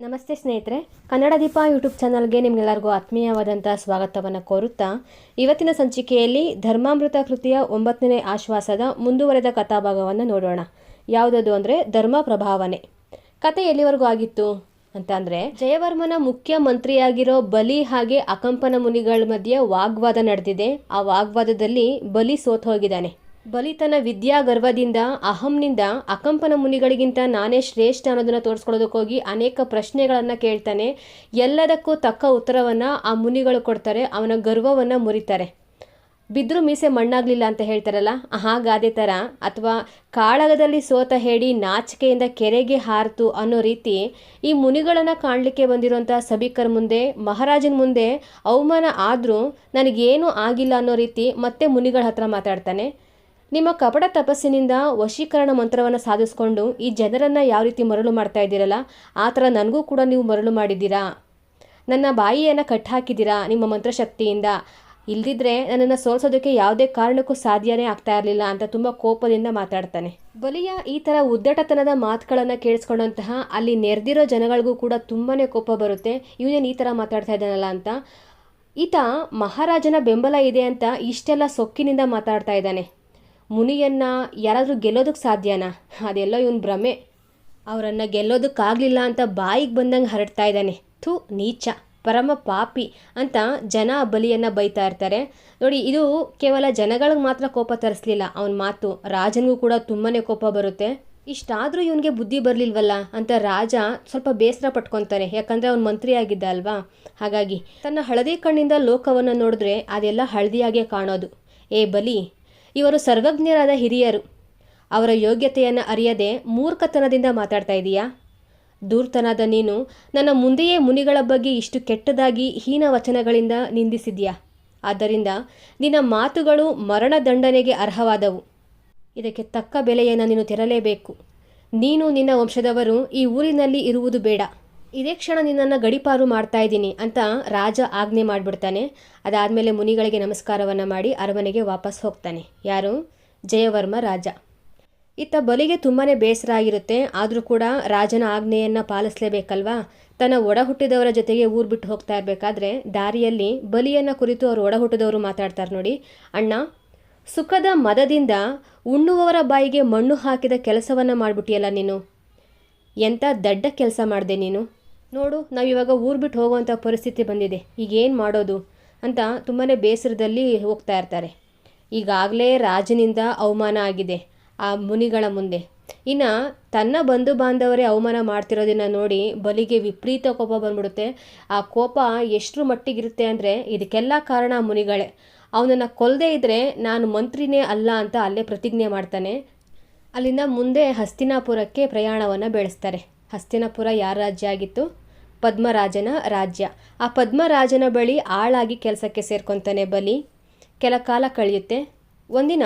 ನಮಸ್ತೆ ಸ್ನೇಹಿತರೆ, ಕನ್ನಡ ದೀಪ ಯೂಟ್ಯೂಬ್ ಚಾನಲ್ಗೆ ನಿಮಗೆಲ್ಲರಿಗೂ ಆತ್ಮೀಯವಾದಂಥ ಸ್ವಾಗತವನ್ನು ಕೋರುತ್ತಾ, ಇವತ್ತಿನ ಸಂಚಿಕೆಯಲ್ಲಿ ಧರ್ಮಾಮೃತ ಕೃತಿಯ ಒಂಬತ್ತನೇ ಆಶ್ವಾಸದ ಮುಂದುವರೆದ ಕಥಾಭಾಗವನ್ನು ನೋಡೋಣ. ಯಾವುದದು ಅಂದರೆ ಧರ್ಮ ಪ್ರಭಾವನೆ. ಕತೆ ಎಲ್ಲಿವರೆಗೂ ಆಗಿತ್ತು ಅಂತ ಅಂದರೆ, ಜಯವರ್ಮನ ಮುಖ್ಯಮಂತ್ರಿಯಾಗಿರೋ ಬಲಿ ಹಾಗೆ ಅಕಂಪನ ಮುನಿಗಳ ಮಧ್ಯೆ ವಾಗ್ವಾದ ನಡೆದಿದೆ. ಆ ವಾಗ್ವಾದದಲ್ಲಿ ಬಲಿ ಸೋತ್ ಹೋಗಿದ್ದಾನೆ ಬಲಿ ತನ್ನ ವಿದ್ಯಾ ಗರ್ವದಿಂದ ಅಹಂನಿಂದ, ಅಕಂಪನ ಮುನಿಗಳಿಗಿಂತ ನಾನೇ ಶ್ರೇಷ್ಠ ಅನ್ನೋದನ್ನು ತೋರಿಸ್ಕೊಳ್ಳೋದಕ್ಕೋಗಿ ಅನೇಕ ಪ್ರಶ್ನೆಗಳನ್ನು ಕೇಳ್ತಾನೆ. ಎಲ್ಲದಕ್ಕೂ ತಕ್ಕ ಉತ್ತರವನ್ನು ಆ ಮುನಿಗಳು ಕೊಡ್ತಾರೆ, ಅವನ ಗರ್ವವನ್ನು ಮುರಿತಾರೆ. ಬಿದ್ದರೂ ಮೀಸೆ ಮಣ್ಣಾಗಲಿಲ್ಲ ಅಂತ ಹೇಳ್ತಾರಲ್ಲ ಹಾಗಾದೆ ಥರ ಅಥವಾ ಕಾಳಗದಲ್ಲಿ ಸೋತ ಹೇಳಿ ನಾಚಿಕೆಯಿಂದ ಕೆರೆಗೆ ಹಾರಿತು ಅನ್ನೋ ರೀತಿ ಈ ಮುನಿಗಳನ್ನು ಕಾಣಲಿಕ್ಕೆ ಬಂದಿರುವಂಥ ಸಭಿಕರ ಮುಂದೆ, ಮಹಾರಾಜನ ಮುಂದೆ ಅವಮಾನ ಆದರೂ ನನಗೇನೂ ಆಗಿಲ್ಲ ಅನ್ನೋ ರೀತಿ ಮತ್ತೆ ಮುನಿಗಳ ಹತ್ರ ಮಾತಾಡ್ತಾನೆ. ನಿಮ್ಮ ಕಪಟ ತಪಸ್ಸಿನಿಂದ ವಶೀಕರಣ ಮಂತ್ರವನ್ನು ಸಾಧಿಸ್ಕೊಂಡು ಈ ಜನರನ್ನು ಯಾವ ರೀತಿ ಮರಳು ಮಾಡ್ತಾ ಇದ್ದೀರಲ್ಲ, ಆ ಥರ ನನಗೂ ಕೂಡ ನೀವು ಮರಳು ಮಾಡಿದ್ದೀರಾ? ನನ್ನ ಬಾಯಿಯನ್ನು ಕಟ್ಟಾಕಿದ್ದೀರಾ ನಿಮ್ಮ ಮಂತ್ರಶಕ್ತಿಯಿಂದ? ಇಲ್ದಿದ್ರೆ ನನ್ನನ್ನು ಸೋಲ್ಸೋದಕ್ಕೆ ಯಾವುದೇ ಕಾರಣಕ್ಕೂ ಸಾಧ್ಯನೇ ಆಗ್ತಾ ಇರಲಿಲ್ಲ ಅಂತ ತುಂಬ ಕೋಪದಿಂದ ಮಾತಾಡ್ತಾನೆ. ಬಲಿಯ ಈ ಥರ ಉದ್ದಟತನದ ಮಾತುಗಳನ್ನು ಕೇಳಿಸ್ಕೊಂಡಂತಹ ಅಲ್ಲಿ ನೆರೆದಿರೋ ಜನಗಳಿಗೂ ಕೂಡ ತುಂಬಾ ಕೋಪ ಬರುತ್ತೆ. ಇವನೇನು ಈ ಥರ ಮಾತಾಡ್ತಾ ಇದ್ದಾನಲ್ಲ ಅಂತ. ಈತ ಮಹಾರಾಜನ ಬೆಂಬಲ ಇದೆ ಅಂತ ಇಷ್ಟೆಲ್ಲ ಸೊಕ್ಕಿನಿಂದ ಮಾತಾಡ್ತಾ ಇದ್ದಾನೆ. ಮುನಿಯನ್ನ ಯಾರಾದರೂ ಗೆಲ್ಲೋದಕ್ಕೆ ಸಾಧ್ಯನಾ? ಅದೆಲ್ಲ ಇವನು ಭ್ರಮೆ. ಅವರನ್ನು ಗೆಲ್ಲೋದಕ್ಕಾಗಲಿಲ್ಲ ಅಂತ ಬಾಯಿಗೆ ಬಂದಂಗೆ ಹರಡ್ತಾ ಇದ್ದಾನೆ. ಥೂ, ನೀಚ, ಪರಮ ಪಾಪಿ ಅಂತ ಜನ ಬಲಿಯನ್ನು ಬೈತಾ ಇರ್ತಾರೆ. ನೋಡಿ, ಇದು ಕೇವಲ ಜನಗಳಿಗೆ ಮಾತ್ರ ಕೋಪ ತರಿಸ್ಲಿಲ್ಲ. ಅವನ ಮಾತು ರಾಜನಿಗೂ ಕೂಡ ತುಂಬಾ ಕೋಪ ಬರುತ್ತೆ. ಇಷ್ಟಾದರೂ ಇವನಿಗೆ ಬುದ್ಧಿ ಬರಲಿಲ್ವಲ್ಲ ಅಂತ ರಾಜ ಸ್ವಲ್ಪ ಬೇಸರ ಪಟ್ಕೊತಾರೆ. ಯಾಕಂದರೆ ಅವನು ಮಂತ್ರಿ ಆಗಿದ್ದ ಅಲ್ವಾ? ಹಾಗಾಗಿ ತನ್ನ ಹಳದಿ ಕಣ್ಣಿಂದ ಲೋಕವನ್ನು ನೋಡಿದ್ರೆ ಅದೆಲ್ಲ ಹಳದಿಯಾಗೇ ಕಾಣೋದು. ಏ ಬಲಿ ಇವರು ಸರ್ವಜ್ಞರಾದ ಹಿರಿಯರು. ಅವರ ಯೋಗ್ಯತೆಯನ್ನು ಅರಿಯದೆ ಮೂರ್ಖತನದಿಂದ ಮಾತಾಡ್ತಾ ಇದೀಯಾ? ದೂರ್ತನಾದ ನೀನು ನನ್ನ ಮುಂದೆಯೇ ಮುನಿಗಳ ಬಗ್ಗೆ ಇಷ್ಟು ಕೆಟ್ಟದಾಗಿ ಹೀನ ವಚನಗಳಿಂದ ನಿಂದಿಸಿದ್ಯಾ? ಆದ್ದರಿಂದ ನಿನ್ನ ಮಾತುಗಳು ಮರಣದಂಡನೆಗೆ ಅರ್ಹವಾದವು. ಇದಕ್ಕೆ ತಕ್ಕ ಬೆಲೆಯನ್ನು ನೀನು ತೆರಲೇಬೇಕು. ನೀನು ನಿನ್ನ ವಂಶದವರು ಈ ಊರಿನಲ್ಲಿ ಇರುವುದು ಬೇಡ. ಇದೇ ಕ್ಷಣ ನಿನ್ನನ್ನು ಗಡಿಪಾರು ಮಾಡ್ತಾ ಇದ್ದೀನಿ ಅಂತ ರಾಜ ಆಜ್ಞೆ ಮಾಡಿಬಿಡ್ತಾನೆ. ಅದಾದಮೇಲೆ ಮುನಿಗಳಿಗೆ ನಮಸ್ಕಾರವನ್ನು ಮಾಡಿ ಅರಮನೆಗೆ ವಾಪಸ್ ಹೋಗ್ತಾನೆ. ಯಾರು? ಜಯವರ್ಮ ರಾಜ. ಇತ್ತ ಬಲಿಗೆ ತುಂಬಾ ಬೇಸರ ಆಗಿರುತ್ತೆ. ಆದರೂ ಕೂಡ ರಾಜನ ಆಜ್ಞೆಯನ್ನು ಪಾಲಿಸಲೇಬೇಕಲ್ವಾ? ತನ್ನ ಒಡ ಹುಟ್ಟಿದವರ ಜೊತೆಗೆ ಊರು ಬಿಟ್ಟು ಹೋಗ್ತಾ ಇರಬೇಕಾದ್ರೆ ದಾರಿಯಲ್ಲಿ ಬಲಿಯನ್ನು ಕುರಿತು ಅವರು ಒಡ ಹುಟ್ಟಿದವರು ಮಾತಾಡ್ತಾರೆ ನೋಡಿ. ಅಣ್ಣ, ಸುಖದ ಮದದಿಂದ ಉಣ್ಣುವವರ ಬಾಯಿಗೆ ಮಣ್ಣು ಹಾಕಿದ ಕೆಲಸವನ್ನು ಮಾಡಿಬಿಟ್ಟಿಯಲ್ಲ ನೀನು. ಎಂಥ ದಡ್ಡ ಕೆಲಸ ಮಾಡಿದೆ ನೀನು? ನೋಡು, ನಾವಿವಾಗ ಊರು ಬಿಟ್ಟು ಹೋಗುವಂಥ ಪರಿಸ್ಥಿತಿ ಬಂದಿದೆ. ಈಗ ಏನು ಮಾಡೋದು? ಅಂತ ತುಂಬಾ ಬೇಸರದಲ್ಲಿ ಹೋಗ್ತಾ ಇರ್ತಾರೆ. ಈಗಾಗಲೇ ರಾಜನಿಂದ ಅವಮಾನ ಆಗಿದೆ ಆ ಮುನಿಗಳ ಮುಂದೆ. ಇನ್ನು ತನ್ನ ಬಂಧು ಬಾಂಧವರೇ ಅವಮಾನ ಮಾಡ್ತಿರೋದನ್ನು ನೋಡಿ ಬಲಿಗೆ ವಿಪರೀತ ಕೋಪ ಬಂದ್ಬಿಡುತ್ತೆ. ಆ ಕೋಪ ಎಷ್ಟರ ಮಟ್ಟಿಗಿರುತ್ತೆ ಅಂದರೆ ಇದಕ್ಕೆಲ್ಲ ಕಾರಣ ಮುನಿಗಳೇ. ಅವನನ್ನು ಕೊಲ್ಲದೇ ಇದ್ದರೆ ನಾನು ಮಂತ್ರಿನೇ ಅಲ್ಲ ಅಂತ ಅಲ್ಲೇ ಪ್ರತಿಜ್ಞೆ ಮಾಡ್ತಾನೆ. ಅಲ್ಲಿಂದ ಮುಂದೆ ಹಸ್ತಿನಾಪುರಕ್ಕೆ ಪ್ರಯಾಣವನ್ನು ಬೆಳೆಸ್ತಾರೆ. ಹಸ್ತಿನಾಪುರ ಯಾರ ರಾಜ್ಯ ಆಗಿತ್ತು? ಪದ್ಮರಾಜನ ರಾಜ್ಯ. ಆ ಪದ್ಮರಾಜನ ಬಳಿ ಆಳಾಗಿ ಕೆಲಸಕ್ಕೆ ಸೇರ್ಕೊತಾನೆ ಬಲಿ. ಕೆಲ ಕಾಲ ಕಳೆಯುತ್ತೆ. ಒಂದಿನ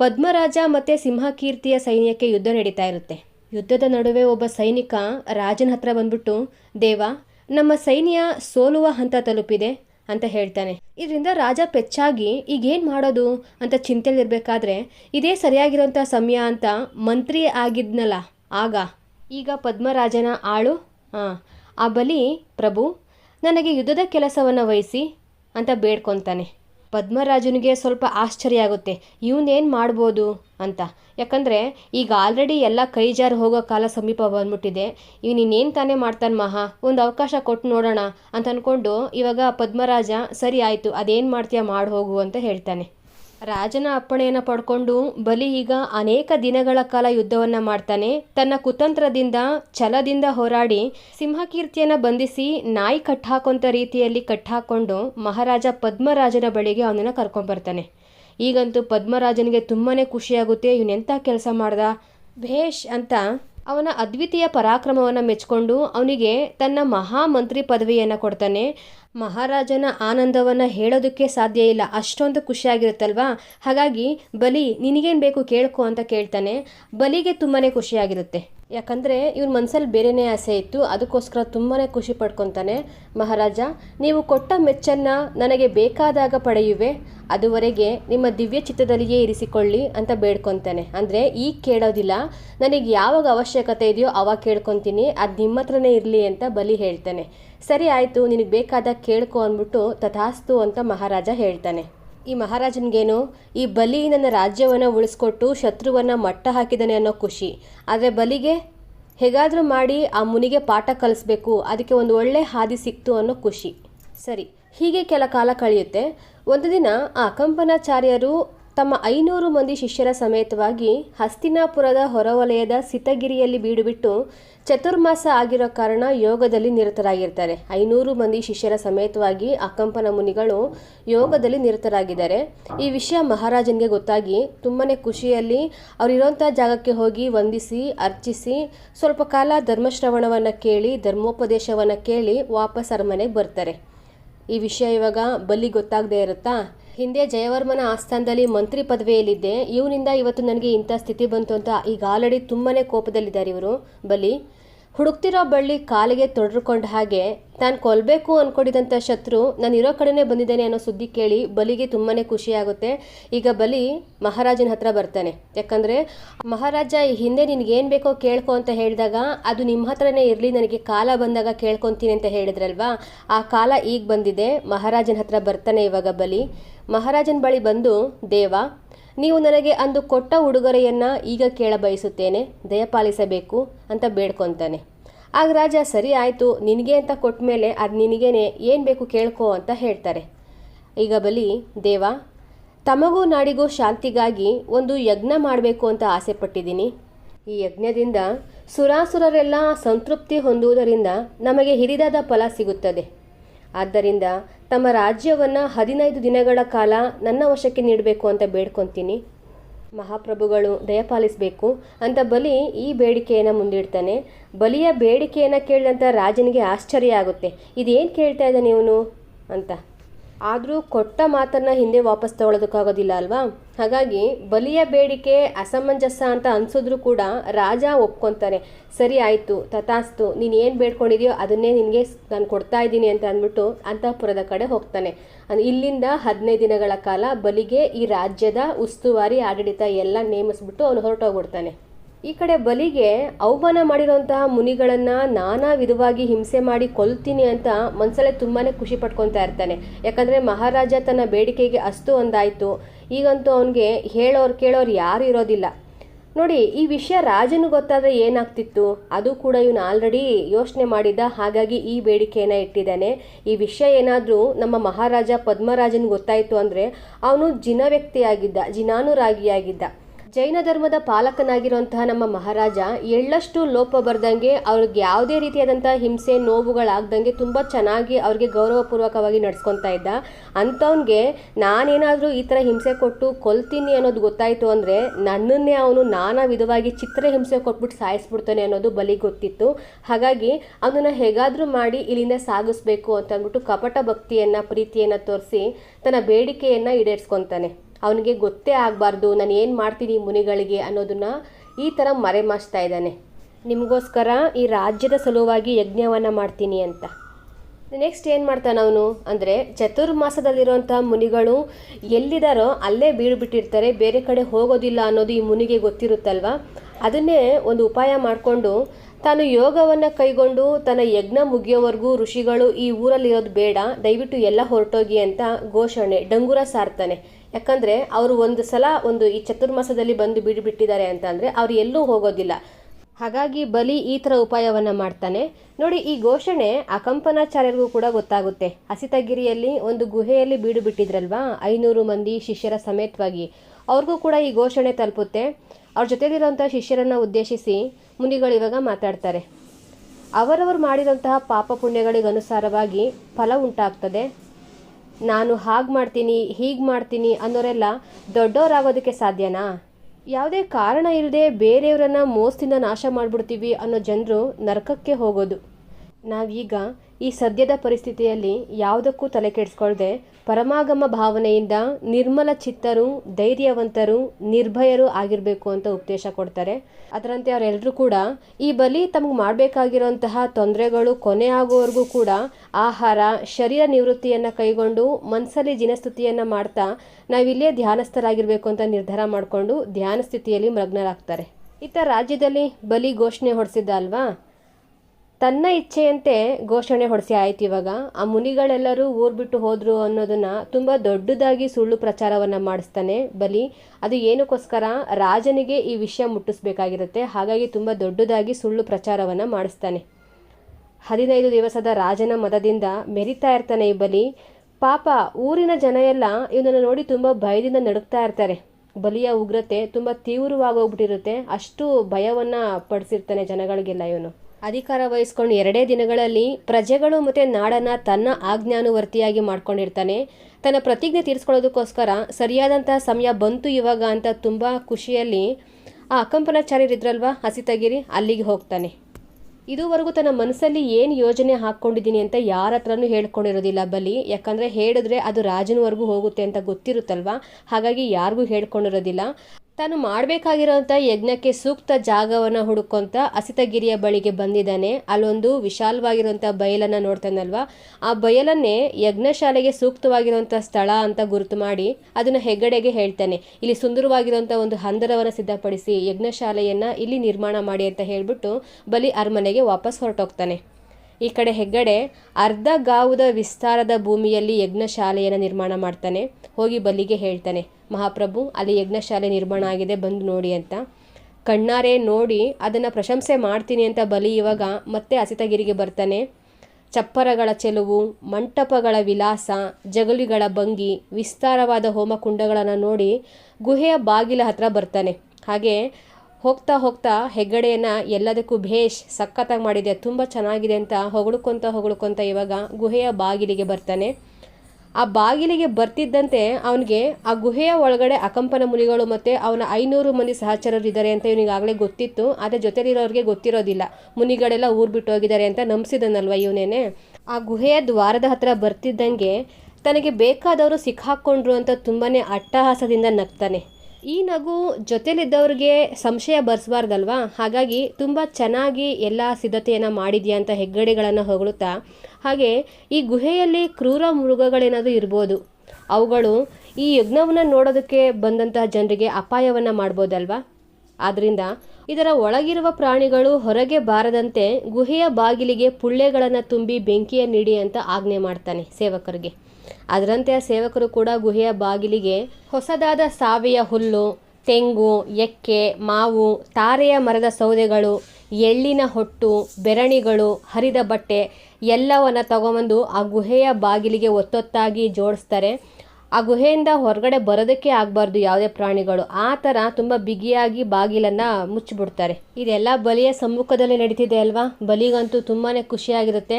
ಪದ್ಮರಾಜ ಮತ್ತು ಸಿಂಹಕೀರ್ತಿಯ ಸೈನ್ಯಕ್ಕೆ ಯುದ್ಧ ನಡೀತಾ ಇರುತ್ತೆ. ಯುದ್ಧದ ನಡುವೆ ಒಬ್ಬ ಸೈನಿಕ ರಾಜನ ಹತ್ರ ಬಂದ್ಬಿಟ್ಟು, ದೇವ, ನಮ್ಮ ಸೈನ್ಯ ಸೋಲುವ ಹಂತ ತಲುಪಿದೆ ಅಂತ ಹೇಳ್ತಾನೆ. ಇದರಿಂದ ರಾಜ ಪೆಚ್ಚಾಗಿ, ಈಗೇನು ಮಾಡೋದು? ಅಂತ ಚಿಂತೆಯಲ್ಲಿರಬೇಕಾದ್ರೆ ಇದೇ ಸರಿಯಾಗಿರೋಂಥ ಸಮಯ ಅಂತ ಮಂತ್ರಿ ಆಗಿದ್ನಲ್ಲ, ಆಗ. ಈಗ ಪದ್ಮರಾಜನ ಆಳು ಹಾಂ ಆ ಬಲಿ, ಪ್ರಭು, ನನಗೆ ಯುದ್ಧದ ಕೆಲಸವನ್ನು ವಹಿಸಿ ಅಂತ ಬೇಡ್ಕೊತಾನೆ. ಪದ್ಮರಾಜನಿಗೆ ಸ್ವಲ್ಪ ಆಶ್ಚರ್ಯ ಆಗುತ್ತೆ. ಇವನೇನು ಮಾಡ್ಬೋದು ಅಂತ. ಯಾಕಂದರೆ, ಈಗ ಆಲ್ರೆಡಿ ಎಲ್ಲ ಕೈ ಜಾರು ಹೋಗೋ ಕಾಲ ಸಮೀಪ ಬಂದ್ಬಿಟ್ಟಿದೆ. ಇವ್ ಇನ್ನೇನು ತಾನೇ ಮಾಡ್ತಾನೆ ಮಹಾ? ಒಂದು ಅವಕಾಶ ಕೊಟ್ಟು ನೋಡೋಣ ಅಂತ ಅಂದ್ಕೊಂಡು ಇವಾಗ ಪದ್ಮರಾಜ, ಸರಿ ಆಯಿತು, ಅದೇನು ಮಾಡ್ತೀಯ, ಮಾಡಿ ಹೋಗು ಅಂತ ಹೇಳ್ತಾನೆ. ರಾಜನ ಅಪ್ಪಣೆಯನ್ನು ಪಡ್ಕೊಂಡು ಬಲಿ ಈಗ ಅನೇಕ ದಿನಗಳ ಕಾಲ ಯುದ್ಧವನ್ನು ಮಾಡ್ತಾನೆ. ತನ್ನ ಕುತಂತ್ರದಿಂದ, ಛಲದಿಂದ ಹೋರಾಡಿ ಸಿಂಹಕೀರ್ತಿಯನ್ನು ಬಂಧಿಸಿ ನಾಯಿ ಕಟ್ಟಾಕೊಂತ ರೀತಿಯಲ್ಲಿ ಕಟ್ಟಾಕೊಂಡು ಮಹಾರಾಜ ಪದ್ಮರಾಜನ ಬಳಿಗೆ ಅವನನ್ನು ಕರ್ಕೊಂಬರ್ತಾನೆ ಈಗಂತೂ ಪದ್ಮರಾಜನಿಗೆ ತುಂಬಾ ಖುಷಿಯಾಗುತ್ತೆ ಇವನೆಂಥ ಕೆಲಸ ಮಾಡ್ದ? ಭೇಷ್ ಅಂತ ಅವನ ಅದ್ವಿತೀಯ ಪರಾಕ್ರಮವನ್ನು ಮೆಚ್ಕೊಂಡು ಅವನಿಗೆ ತನ್ನ ಮಹಾಮಂತ್ರಿ ಪದವಿಯನ್ನು ಕೊಡ್ತಾನೆ. ಮಹಾರಾಜನ ಆನಂದವನ್ನು ಹೇಳೋದಕ್ಕೆ ಸಾಧ್ಯ ಇಲ್ಲ. ಅಷ್ಟೊಂದು ಖುಷಿಯಾಗಿರುತ್ತಲ್ವಾ? ಹಾಗಾಗಿ ಬಲಿ ನಿನಗೇನು ಬೇಕು ಕೇಳ್ಕೊ ಅಂತ ಕೇಳ್ತಾನೆ. ಬಲಿಗೆ ತುಂಬಾ ಖುಷಿಯಾಗಿರುತ್ತೆ. ಯಾಕಂದರೆ ಇವ್ರ ಮನಸ್ಸಲ್ಲಿ ಬೇರೆಯೇ ಆಸೆ ಇತ್ತು. ಅದಕ್ಕೋಸ್ಕರ ತುಂಬಾ ಖುಷಿ ಪಡ್ಕೊತಾನೆ ಮಹಾರಾಜ. ನೀವು ಕೊಟ್ಟ ಮೆಚ್ಚನ್ನು ನನಗೆ ಬೇಕಾದಾಗ ಪಡೆಯುವೆ. ಅದುವರೆಗೆ ನಿಮ್ಮ ದಿವ್ಯ ಚಿತ್ತದಲ್ಲಿಯೇ ಇರಿಸಿಕೊಳ್ಳಿ ಅಂತ ಬೇಡ್ಕೊತಾನೆ. ಅಂದರೆ ಈಗ ಕೇಳೋದಿಲ್ಲ. ನನಗೆ ಯಾವಾಗ ಅವಶ್ಯಕತೆ ಇದೆಯೋ ಅವಾಗ ಕೇಳ್ಕೊತೀನಿ. ಅದು ನಿಮ್ಮ ಹತ್ರನೇ ಇರಲಿ ಅಂತ ಬಲಿ ಹೇಳ್ತಾನೆ. ಸರಿ ಆಯಿತು, ನಿನಗೆ ಬೇಕಾದಾಗ ಕೇಳ್ಕೊ ಅಂದ್ಬಿಟ್ಟು ತಥಾಸ್ತು ಅಂತ ಮಹಾರಾಜ ಹೇಳ್ತಾನೆ. ಈ ಮಹಾರಾಜನಿಗೇನು, ಈ ಬಲಿ ನನ್ನ ರಾಜ್ಯವನ್ನು ಉಳಿಸ್ಕೊಟ್ಟು ಶತ್ರುವನ್ನು ಮಟ್ಟ ಹಾಕಿದ್ದಾನೆ ಅನ್ನೋ ಖುಷಿ. ಆದರೆ ಬಲಿಗೆ ಹೇಗಾದರೂ ಮಾಡಿ ಆ ಮುನಿಗೆ ಪಾಠ ಕಲಿಸ್ಬೇಕು, ಅದಕ್ಕೆ ಒಂದು ಒಳ್ಳೆ ಹಾದಿ ಸಿಕ್ತು ಅನ್ನೋ ಖುಷಿ. ಸರಿ, ಹೀಗೆ ಕೆಲ ಕಾಲ ಕಳೆಯುತ್ತೆ. ಒಂದು ದಿನ ಆ ಅಕಂಪನಾಚಾರ್ಯರು ತಮ್ಮ ಐನೂರು ಮಂದಿ ಶಿಷ್ಯರ ಸಮೇತವಾಗಿ ಹಸ್ತಿನಾಪುರದ ಹೊರವಲಯದ ಸಿತಗಿರಿಯಲ್ಲಿ ಬೀಡುಬಿಟ್ಟು ಚತುರ್ಮಾಸ ಆಗಿರೋ ಕಾರಣ ಯೋಗದಲ್ಲಿ ನಿರತರಾಗಿರ್ತಾರೆ. ಐನೂರು ಮಂದಿ ಶಿಷ್ಯರ ಸಮೇತವಾಗಿ ಅಕಂಪನ ಮುನಿಗಳು ಯೋಗದಲ್ಲಿ ನಿರತರಾಗಿದ್ದಾರೆ. ಈ ವಿಷಯ ಮಹಾರಾಜನಿಗೆ ಗೊತ್ತಾಗಿ ತುಂಬಾ ಖುಷಿಯಲ್ಲಿ ಅವರಿರೋಂಥ ಜಾಗಕ್ಕೆ ಹೋಗಿ ವಂದಿಸಿ, ಅರ್ಚಿಸಿ, ಸ್ವಲ್ಪ ಕಾಲ ಧರ್ಮಶ್ರವಣವನ್ನು ಕೇಳಿ, ಧರ್ಮೋಪದೇಶವನ್ನು ಕೇಳಿ ವಾಪಸ್ ಅರಮನೆಗೆ ಬರ್ತಾರೆ. ಈ ವಿಷಯ ಇವಾಗ ಬಲಿ ಗೊತ್ತಾಗದೇ ಇರುತ್ತಾ? ಹಿಂದೆ ಜಯವರ್ಮನ ಆಸ್ಥಾನದಲ್ಲಿ ಮಂತ್ರಿ ಪದವಿಯಲ್ಲಿದ್ದೆ. ಇವನಿಂದ ಇವತ್ತು ನನಗೆ ಇಂಥ ಸ್ಥಿತಿ ಬಂತು ಅಂತ ಈಗ ಆಲ್ರೆಡಿ ತುಂಬಾ ಕೋಪದಲ್ಲಿದ್ದಾರೆ ಇವರು. ಬಲಿ ಹುಡುಕ್ತಿರೋ ಬಳ್ಳಿ ಕಾಲಿಗೆ ತೊಡರ್ಕೊಂಡ ಹಾಗೆ ತಾನು ಕೊಲ್ಲಬೇಕು ಅಂದ್ಕೊಂಡಿದ್ದಂಥ ಶತ್ರು, ನಾನು ಇರೋ ಕಡೆನೇ ಬಂದಿದ್ದೇನೆ ಅನ್ನೋ ಸುದ್ದಿ ಕೇಳಿ ಬಲಿಗೆ ತುಂಬಾ ಖುಷಿಯಾಗುತ್ತೆ. ಈಗ ಬಲಿ ಮಹಾರಾಜನ ಹತ್ರ ಬರ್ತಾನೆ. ಯಾಕಂದರೆ, ಮಹಾರಾಜ, ಈ ಹಿಂದೆ ನಿನಗೇನು ಬೇಕೋ ಕೇಳ್ಕೊ ಅಂತ ಹೇಳಿದಾಗ, ಅದು ನಿಮ್ಮ ಹತ್ರನೇ ಇರಲಿ, ನನಗೆ ಕಾಲ ಬಂದಾಗ ಕೇಳ್ಕೊತೀನಿ ಅಂತ ಹೇಳಿದ್ರಲ್ವಾ? ಆ ಕಾಲ ಈಗ ಬಂದಿದೆ. ಮಹಾರಾಜನ ಹತ್ರ ಬರ್ತಾನೆ ಇವಾಗ ಬಲಿ. ಮಹಾರಾಜನ ಬಳಿ ಬಂದು, ದೇವ ನೀವು ನನಗೆ ಅಂದು ಕೊಟ್ಟ ಉಡುಗೊರೆಯನ್ನು ಈಗ ಕೇಳ ಬಯಸುತ್ತೇನೆ, ದಯಪಾಲಿಸಬೇಕು ಅಂತ ಬೇಡ್ಕೊತಾನೆ. ಆಗ ರಾಜ, ಸರಿ ಆಯಿತು, ನಿನಗೆ ಅಂತ ಕೊಟ್ಟ ಮೇಲೆ ಅದು ನಿನಗೇನೆ, ಏನು ಬೇಕು ಕೇಳ್ಕೋ ಅಂತ ಹೇಳ್ತಾರೆ. ಈಗ ಬಲಿ, ದೇವ, ತಮಗೂ ನಾಡಿಗೂ ಶಾಂತಿಗಾಗಿ ಒಂದು ಯಜ್ಞ ಮಾಡಬೇಕು ಅಂತ ಆಸೆ ಪಟ್ಟಿದ್ದೀನಿ ಈ ಯಜ್ಞದಿಂದ ಸುರಾಸುರರೆಲ್ಲ ಸಂತೃಪ್ತಿ ಹೊಂದುವುದರಿಂದ ನಮಗೆ ಹಿರಿದಾದ ಫಲ ಸಿಗುತ್ತದೆ. ಆದ್ದರಿಂದ ತಮ್ಮ ರಾಜ್ಯವನ್ನು ಹದಿನೈದು ದಿನಗಳ ಕಾಲ ನನ್ನ ವಶಕ್ಕೆ ನೀಡಬೇಕು ಅಂತ ಬೇಡ್ಕೊತೀನಿ. ಮಹಾಪ್ರಭುಗಳು ದಯಪಾಲಿಸಬೇಕು ಅಂತ ಬಲಿ ಈ ಬೇಡಿಕೆಯನ್ನು ಮುಂದಿಡ್ತಾನೆ. ಬಲಿಯ ಬೇಡಿಕೆಯನ್ನು ಕೇಳಿದಂಥ ರಾಜನಿಗೆ ಆಶ್ಚರ್ಯ ಆಗುತ್ತೆ. ಇದೇನು ಕೇಳ್ತಾ ಇದ್ದಾನೆ ಇವನು ಅಂತ. ಆದರೂ ಕೊಟ್ಟ ಮಾತನ್ನು ಹಿಂದೆ ವಾಪಸ್ ತಗೊಳ್ಳೋದಕ್ಕಾಗೋದಿಲ್ಲ ಅಲ್ವಾ? ಹಾಗಾಗಿ ಬಲಿಯ ಬೇಡಿಕೆ ಅಸಮಂಜಸ ಅಂತ ಅನ್ಸಿದ್ರು ಕೂಡ ರಾಜ ಒಪ್ಕೊತಾನೆ ಸರಿ ಆಯಿತು, ತಥಾಸ್ತು, ನೀನು ಏನು ಬೇಡ್ಕೊಂಡಿದೆಯೋ ಅದನ್ನೇ ನಿನಗೆ ನಾನು ಕೊಡ್ತಾ ಇದ್ದೀನಿ ಅಂತ ಅಂದ್ಬಿಟ್ಟು ಅಂತಃಪುರದ ಕಡೆ ಹೋಗ್ತಾನೆ. ಇಲ್ಲಿಂದ ಹದಿನೈದು ದಿನಗಳ ಕಾಲ ಬಲಿಗೆ ಈ ರಾಜ್ಯದ ಉಸ್ತುವಾರಿ ಆಡಳಿತ ಎಲ್ಲ ನೇಮಿಸ್ಬಿಟ್ಟು ಅವನು ಹೊರಟೋಗ್ಬಿಡ್ತಾನೆ. ಈ ಕಡೆ ಬಲಿಗೆ ಅವಮಾನ ಮಾಡಿರೋಂತಹ ಮುನಿಗಳನ್ನು ನಾನಾ ವಿಧವಾಗಿ ಹಿಂಸೆ ಮಾಡಿ ಕೊಲ್ತೀನಿ ಅಂತ ಮನಸಲ್ಲೇ ತುಂಬಾ ಖುಷಿ ಪಟ್ಕೊತಾ ಇರ್ತಾನೆ. ಯಾಕಂದರೆ ಮಹಾರಾಜ ತನ್ನ ಬೇಡಿಕೆಗೆ ಅಸ್ತು ಒಂದಾಯಿತು ಈಗಂತೂ ಅವನಿಗೆ ಹೇಳೋರು ಕೇಳೋರು ಯಾರು ಇರೋದಿಲ್ಲ. ನೋಡಿ, ಈ ವಿಷಯ ರಾಜನು ಗೊತ್ತಾದರೆ ಏನಾಗ್ತಿತ್ತು? ಅದು ಕೂಡ ಇವನು ಆಲ್ರೆಡಿ ಯೋಚನೆ ಮಾಡಿದ್ದ ಹಾಗಾಗಿ ಈ ಬೇಡಿಕೆಯನ್ನು ಇಟ್ಟಿದ್ದಾನೆ. ಈ ವಿಷಯ ಏನಾದರೂ ನಮ್ಮ ಮಹಾರಾಜ ಪದ್ಮರಾಜನ್ ಗೊತ್ತಾಯಿತು ಅಂದರೆ ಅವನು ಜಿನ ವ್ಯಕ್ತಿಯಾಗಿದ್ದ ಜಿನಾನುರಾಗಿಯಾಗಿದ್ದ. ಜೈನ ಧರ್ಮದ ಪಾಲಕನಾಗಿರುವಂತಹ ನಮ್ಮ ಮಹಾರಾಜ ಎಳ್ಳಷ್ಟು ಲೋಪ ಬರ್ದಂಗೆ ಅವ್ರಿಗೆ ಯಾವುದೇ ರೀತಿಯಾದಂಥ ಹಿಂಸೆ, ನೋವುಗಳಾಗ್ದಂಗೆ ತುಂಬ ಚೆನ್ನಾಗಿ ಅವ್ರಿಗೆ ಗೌರವಪೂರ್ವಕವಾಗಿ ನಡ್ಸ್ಕೊತಾ ಇದ್ದ. ಅಂಥವ್ನಿಗೆ ನಾನೇನಾದರೂ ಈ ಥರ ಹಿಂಸೆ ಕೊಟ್ಟು ಕೊಲ್ತೀನಿ ಅನ್ನೋದು ಗೊತ್ತಾಯಿತು ಅಂದರೆ ನನ್ನನ್ನೇ ಅವನು ನಾನಾ ವಿಧವಾಗಿ ಚಿತ್ರ ಹಿಂಸೆ ಕೊಟ್ಬಿಟ್ಟು ಸಾಯಿಸ್ಬಿಡ್ತಾನೆ ಅನ್ನೋದು ಬಲಿ ಗೊತ್ತಿತ್ತು. ಹಾಗಾಗಿ ಅವನನ್ನು ಹೇಗಾದರೂ ಮಾಡಿ ಇಲ್ಲಿಂದ ಸಾಗಿಸ್ಬೇಕು ಅಂತ ಅಂದ್ಬಿಟ್ಟು ಕಪಟ ಭಕ್ತಿಯನ್ನು, ಪ್ರೀತಿಯನ್ನು ತೋರಿಸಿ ತನ್ನ ಬೇಡಿಕೆಯನ್ನು ಈಡೇರಿಸ್ಕೊತಾನೆ. ಅವನಿಗೆ ಗೊತ್ತೇ ಆಗಬಾರ್ದು, ನಾನು ಏನು ಮಾಡ್ತೀನಿ ಮುನಿಗಳಿಗೆ ಅನ್ನೋದನ್ನು ಈ ಥರ ಮರೆಮಾಚ್ತಾ ಇದ್ದಾನೆ. ನಿಮಗೋಸ್ಕರ ಈ ರಾಜ್ಯದ ಸಲುವಾಗಿ ಯಜ್ಞವನ್ನು ಮಾಡ್ತೀನಿ ಅಂತ. ನೆಕ್ಸ್ಟ್ ಏನು ಮಾಡ್ತಾನೆ ಅವನು ಅಂದರೆ ಚತುರ್ಮಾಸದಲ್ಲಿರುವಂಥ ಮುನಿಗಳು ಎಲ್ಲಿದ್ದಾರೋ ಅಲ್ಲೇ ಬೀಳ್ಬಿಟ್ಟಿರ್ತಾರೆ, ಬೇರೆ ಕಡೆ ಹೋಗೋದಿಲ್ಲ ಅನ್ನೋದು ಈ ಮುನಿಗೆ ಗೊತ್ತಿರುತ್ತಲ್ವ? ಅದನ್ನೇ ಒಂದು ಉಪಾಯ ಮಾಡಿಕೊಂಡು ತಾನು ಯೋಗವನ್ನು ಕೈಗೊಂಡು ತನ್ನ ಯಜ್ಞ ಮುಗಿಯೋವರೆಗೂ ಋಷಿಗಳು ಈ ಊರಲ್ಲಿರೋದು ಬೇಡ, ದಯವಿಟ್ಟು ಎಲ್ಲ ಹೊರಟೋಗಿ ಅಂತ ಘೋಷಣೆ, ಡಂಗುರ ಸಾರ್ತಾನೆ. ಯಾಕಂದರೆ ಅವರು ಒಂದು ಸಲ ಒಂದು ಈ ಚತುರ್ಮಾಸದಲ್ಲಿ ಬಂದು ಬಿಡಿಬಿಟ್ಟಿದ್ದಾರೆ ಅಂತ ಅಂದರೆ ಅವ್ರು ಎಲ್ಲೂ ಹೋಗೋದಿಲ್ಲ. ಹಾಗಾಗಿ ಬಲಿ ಈ ಥರ ಉಪಾಯವನ್ನು ಮಾಡ್ತಾನೆ. ನೋಡಿ, ಈ ಘೋಷಣೆ ಅಕಂಪನಾಚಾರ್ಯರಿಗೂ ಕೂಡ ಗೊತ್ತಾಗುತ್ತೆ. ಹಸಿತಗಿರಿಯಲ್ಲಿ ಒಂದು ಗುಹೆಯಲ್ಲಿ ಬೀಡು ಬಿಟ್ಟಿದ್ರಲ್ವಾ? ಐನೂರು ಮಂದಿ ಶಿಷ್ಯರ ಸಮೇತವಾಗಿ. ಅವ್ರಿಗೂ ಕೂಡ ಈ ಘೋಷಣೆ ತಲುಪುತ್ತೆ. ಅವ್ರ ಜೊತೆಗಿರುವಂಥ ಶಿಷ್ಯರನ್ನು ಉದ್ದೇಶಿಸಿ ಮುನಿಗಳು ಇವಾಗ ಮಾತಾಡ್ತಾರೆ. ಅವರವರು ಮಾಡಿದಂತಹ ಪಾಪ ಪುಣ್ಯಗಳಿಗನುಸಾರವಾಗಿ ಫಲ ಉಂಟಾಗ್ತದೆ. ನಾನು ಹಾಗೆ ಮಾಡ್ತೀನಿ, ಹೀಗೆ ಮಾಡ್ತೀನಿ ಅನ್ನೋರೆಲ್ಲ ದೊಡ್ಡವರಾಗೋದಕ್ಕೆ ಸಾಧ್ಯನಾ? ಯಾವುದೇ ಕಾರಣ ಇಲ್ಲದೆ ಬೇರೆಯವರನ್ನ ಮೋಸದಿಂದ ನಾಶ ಮಾಡಿಬಿಡ್ತೀವಿ ಅನ್ನೋ ಜನರು ನರಕಕ್ಕೆ ಹೋಗೋದು. ನಾವೀಗ ಈ ಸದ್ಯದ ಪರಿಸ್ಥಿತಿಯಲ್ಲಿ ಯಾವುದಕ್ಕೂ ತಲೆ ಕೆಡಿಸ್ಕೊಳ್ದೆ ಪರಮಾಗಮ ಭಾವನೆಯಿಂದ ನಿರ್ಮಲ ಚಿತ್ತರು, ಧೈರ್ಯವಂತರು, ನಿರ್ಭಯರು ಆಗಿರಬೇಕು ಅಂತ ಉಪದೇಶ ಕೊಡ್ತಾರೆ. ಅದರಂತೆ ಅವರೆಲ್ಲರೂ ಕೂಡ ಈ ಬಲಿ ತಮಗೆ ಮಾಡಬೇಕಾಗಿರುವಂತಹ ತೊಂದರೆಗಳು ಕೊನೆ ಆಗುವವರೆಗೂ ಕೂಡ ಆಹಾರ, ಶರೀರ ನಿವೃತ್ತಿಯನ್ನು ಕೈಗೊಂಡು ಮನಸ್ಸಲ್ಲಿ ಜಿನಸ್ತುತಿಯನ್ನು ಮಾಡ್ತಾ ನಾವಿಲ್ಲೇ ಧ್ಯಾನಸ್ಥರಾಗಿರಬೇಕು ಅಂತ ನಿರ್ಧಾರ ಮಾಡಿಕೊಂಡು ಧ್ಯಾನ ಸ್ಥಿತಿಯಲ್ಲಿ ಮಗ್ನರಾಗ್ತಾರೆ. ಇತ್ತ ರಾಜ್ಯದಲ್ಲಿ ಬಲಿ ಘೋಷಣೆ ಹೊಡೆಸಿದ್ದ ಅಲ್ವಾ? ತನ್ನ ಇಚ್ಛೆಯಂತೆ ಘೋಷಣೆ ಹೊಡೆಸಿ ಆಯ್ತು ಇವಾಗ. ಆ ಮುನಿಗಳೆಲ್ಲರೂ ಊರು ಬಿಟ್ಟು ಹೋದ್ರು ಅನ್ನೋದನ್ನ ತುಂಬ ದೊಡ್ಡದಾಗಿ ಸುಳ್ಳು ಪ್ರಚಾರವನ್ನು ಮಾಡಿಸ್ತಾನೆ. ಬಲಿ, ಅದು ಏನಕ್ಕೋಸ್ಕರ ರಾಜನಿಗೆ ಈ ವಿಷಯ ಮುಟ್ಟಿಸ್ಬೇಕಾಗಿರುತ್ತೆ. ಹಾಗಾಗಿ ತುಂಬ ದೊಡ್ಡದಾಗಿ ಸುಳ್ಳು ಪ್ರಚಾರವನ್ನು ಮಾಡಿಸ್ತಾನೆ. ಹದಿನೈದು ದಿವಸದ ರಾಜನ ಮದದಿಂದ ಮೆರಿತಾ ಇರ್ತಾನೆ ಈ ಬಲಿ. ಪಾಪ, ಊರಿನ ಜನ ಎಲ್ಲ ಇವನನ್ನು ನೋಡಿ ತುಂಬ ಭಯದಿಂದ ನಡುಕ್ತಾ ಇರ್ತಾರೆ. ಬಲಿಯ ಉಗ್ರತೆ ತುಂಬ ತೀವ್ರವಾಗೋಗ್ಬಿಟ್ಟಿರುತ್ತೆ ಅಷ್ಟು ಭಯವನ್ನು ಪಡಿಸಿರ್ತಾನೆ ಜನಗಳಿಗೆಲ್ಲ ಇವನು. ಅಧಿಕಾರ ವಹಿಸ್ಕೊಂಡು ಎರಡೇ ದಿನಗಳಲ್ಲಿ ಪ್ರಜೆಗಳು ಮತ್ತು ನಾಡನ್ನು ತನ್ನ ಆಜ್ಞಾನುವರ್ತಿಯಾಗಿ ಮಾಡ್ಕೊಂಡಿರ್ತಾನೆ. ತನ್ನ ಪ್ರತಿಜ್ಞೆ ತೀರಿಸ್ಕೊಳ್ಳೋದಕ್ಕೋಸ್ಕರ ಸರಿಯಾದಂಥ ಸಮಯ ಬಂತು ಇವಾಗ ಅಂತ ತುಂಬ ಖುಷಿಯಲ್ಲಿ ಆ ಅಕಂಪನಾಚಾರ್ಯರಿದ್ರಲ್ವಾ ಹಸಿತಗಿರಿ ಅಲ್ಲಿಗೆ ಹೋಗ್ತಾನೆ. ಇದುವರೆಗೂ ತನ್ನ ಮನಸ್ಸಲ್ಲಿ ಏನು ಯೋಜನೆ ಹಾಕ್ಕೊಂಡಿದ್ದೀನಿ ಅಂತ ಯಾರ ಹತ್ರನೂ ಹೇಳ್ಕೊಂಡಿರೋದಿಲ್ಲ ಬಲಿ. ಯಾಕಂದರೆ ಹೇಳಿದ್ರೆ ಅದು ರಾಜನವರೆಗೂ ಹೋಗುತ್ತೆ ಅಂತ ಗೊತ್ತಿರುತ್ತಲ್ವಾ? ಹಾಗಾಗಿ ಯಾರಿಗೂ ಹೇಳ್ಕೊಂಡಿರೋದಿಲ್ಲ. ತಾನು ಮಾಡಬೇಕಾಗಿರೋಂಥ ಯಜ್ಞಕ್ಕೆ ಸೂಕ್ತ ಜಾಗವನ್ನು ಹುಡುಕೊಂತ ಅಸಿತಗಿರಿಯ ಬಳಿಗೆ ಬಂದಿದ್ದಾನೆ. ಅಲ್ಲೊಂದು ವಿಶಾಲವಾಗಿರುವಂಥ ಬಯಲನ್ನು ನೋಡ್ತಾನಲ್ವಾ? ಆ ಬಯಲನ್ನೇ ಯಜ್ಞಶಾಲೆಗೆ ಸೂಕ್ತವಾಗಿರುವಂಥ ಸ್ಥಳ ಅಂತ ಗುರುತು ಮಾಡಿ ಅದನ್ನು ಹೆಗ್ಗಡೆಗೆ ಹೇಳ್ತಾನೆ. ಇಲ್ಲಿ ಸುಂದರವಾಗಿರುವಂಥ ಒಂದು ಹಂದರವನ್ನು ಸಿದ್ಧಪಡಿಸಿ ಯಜ್ಞಶಾಲೆಯನ್ನು ಇಲ್ಲಿ ನಿರ್ಮಾಣ ಮಾಡಿ ಅಂತ ಹೇಳಿಬಿಟ್ಟು ಬಲಿ ಅರಮನೆಗೆ ವಾಪಸ್ ಹೊರಟೋಗ್ತಾನೆ. ಈ ಕಡೆ ಹೆಗ್ಗಡೆ ಅರ್ಧ ಗಾವುದ ವಿಸ್ತಾರದ ಭೂಮಿಯಲ್ಲಿ ಯಜ್ಞಶಾಲೆಯನ್ನು ನಿರ್ಮಾಣ ಮಾಡ್ತಾನೆ, ಹೋಗಿ ಬಲಿಗೆ ಹೇಳ್ತಾನೆ, ಮಹಾಪ್ರಭು, ಅಲ್ಲಿ ಯಜ್ಞಶಾಲೆ ನಿರ್ಮಾಣ ಆಗಿದೆ, ಬಂದು ನೋಡಿ ಅಂತ. ಕಣ್ಣಾರೆ ನೋಡಿ ಅದನ್ನು ಪ್ರಶಂಸೆ ಮಾಡ್ತೀನಿ ಅಂತ ಬಲಿ ಇವಾಗ ಮತ್ತೆ ಅಸಿತಗಿರಿಗೆ ಬರ್ತಾನೆ. ಚಪ್ಪರಗಳ ಚೆಲುವು, ಮಂಟಪಗಳ ವಿಲಾಸ, ಜಗಲಿಗಳ ಭಂಗಿ, ವಿಸ್ತಾರವಾದ ಹೋಮಕುಂಡಗಳನ್ನು ನೋಡಿ ಗುಹೆಯ ಬಾಗಿಲ ಹತ್ರ ಬರ್ತಾನೆ. ಹಾಗೆ ಹೋಗ್ತಾ ಹೋಗ್ತಾ ಹೆಗ್ಗಡೆಯನ್ನು ಎಲ್ಲದಕ್ಕೂ ಭೇಷ್ ಸಖತ್ತಾಗಿ ಮಾಡಿದೆ. ತುಂಬ ಚೆನ್ನಾಗಿದೆ ಅಂತ ಹೊಗಳ್ಕೊತ ಹೊಗಳ್ಕೊತ ಇವಾಗ ಗುಹೆಯ ಬಾಗಿಲಿಗೆ ಬರ್ತಾನೆ. ಆ ಬಾಗಿಲಿಗೆ ಬರ್ತಿದ್ದಂತೆ ಅವನಿಗೆ ಆ ಗುಹೆಯ ಒಳಗಡೆ ಅಕಂಪನ ಮುನಿಗಳು ಮತ್ತು ಅವನ ಐನೂರು ಮಂದಿ ಸಹಚರರು ಇದ್ದಾರೆ ಅಂತ ಇವನಿಗಾಗಲೇ ಗೊತ್ತಿತ್ತು. ಆದರೆ ಜೊತೆಲಿರೋರಿಗೆ ಗೊತ್ತಿರೋದಿಲ್ಲ. ಮುನಿಗಳೆಲ್ಲ ಊರು ಬಿಟ್ಟು ಹೋಗಿದ್ದಾರೆ ಅಂತ ನಂಬಿಸಿದನಲ್ವ ಇವನೇನೆ? ಆ ಗುಹೆಯ ದ್ವಾರದ ಹತ್ರ ಬರ್ತಿದ್ದಂಗೆ ತನಗೆ ಬೇಕಾದವರು ಸಿಕ್ಕಾಕ್ಕೊಂಡ್ರು ಅಂತ ತುಂಬಾ ಅಟ್ಟಹಾಸದಿಂದ ನಗ್ತಾನೆ. ಈ ನಗು ಜೊತೆಲಿದ್ದವ್ರಿಗೆ ಸಂಶಯ ಬರ್ಸಬಾರ್ದಲ್ವಾ? ಹಾಗಾಗಿ ತುಂಬ ಚೆನ್ನಾಗಿ ಎಲ್ಲ ಸಿದ್ಧತೆಯನ್ನು ಮಾಡಿದ್ಯಾ ಅಂತ ಹೆಗ್ಗಡೆಗಳನ್ನು ಹೊಗಳುತ್ತಾ? ಹಾಗೆ ಈ ಗುಹೆಯಲ್ಲಿ ಕ್ರೂರ ಮೃಗಗಳೇನಾದರೂ ಇರ್ಬೋದು? ಅವುಗಳು ಈ ಯಜ್ಞವನ್ನು ನೋಡೋದಕ್ಕೆ ಬಂದಂತಹ ಜನರಿಗೆ ಅಪಾಯವನ್ನು ಮಾಡ್ಬೋದಲ್ವಾ? ಆದ್ದರಿಂದ ಇದರ ಒಳಗಿರುವ ಪ್ರಾಣಿಗಳು ಹೊರಗೆ ಬಾರದಂತೆ ಗುಹೆಯ ಬಾಗಿಲಿಗೆ ಪುಳ್ಳೆಗಳನ್ನು ತುಂಬಿ ಬೆಂಕಿಯ ನೀಡಿ ಅಂತ ಆಜ್ಞೆ ಮಾಡ್ತಾನೆ ಸೇವಕರಿಗೆ. ಅದರಂತೆ ಆ ಸೇವಕರು ಕೂಡ ಗುಹೆಯ ಬಾಗಿಲಿಗೆ ಹೊಸದಾದ ಸಾವೆಯ ಹುಲ್ಲು, ತೆಂಗು, ಎಕ್ಕೆ, ಮಾವು, ತಾರೆಯ ಮರದ ಸೌದೆಗಳು, ಎಳ್ಳಿನ ಹೊಟ್ಟು, ಬೆರಣಿಗಳು, ಹರಿದ ಬಟ್ಟೆ ಎಲ್ಲವನ್ನು ತಗೊಂಬಂದು ಆ ಗುಹೆಯ ಬಾಗಿಲಿಗೆ ಒತ್ತೊತ್ತಾಗಿ ಜೋಡಿಸ್ತಾರೆ. ಆ ಗುಹೆಯಿಂದ ಹೊರಗಡೆ ಬರೋದಕ್ಕೆ ಆಗಬಾರ್ದು ಯಾವುದೇ ಪ್ರಾಣಿಗಳು. ಆ ಥರ ತುಂಬ ಬಿಗಿಯಾಗಿ ಬಾಗಿಲನ್ನು ಮುಚ್ಚಿಬಿಡ್ತಾರೆ. ಇದೆಲ್ಲ ಬಲಿಯ ಸಮ್ಮುಖದಲ್ಲಿ ನಡೀತಿದೆ ಅಲ್ವಾ? ಬಲಿಗಂತೂ ತುಂಬಾ ಖುಷಿಯಾಗಿರುತ್ತೆ.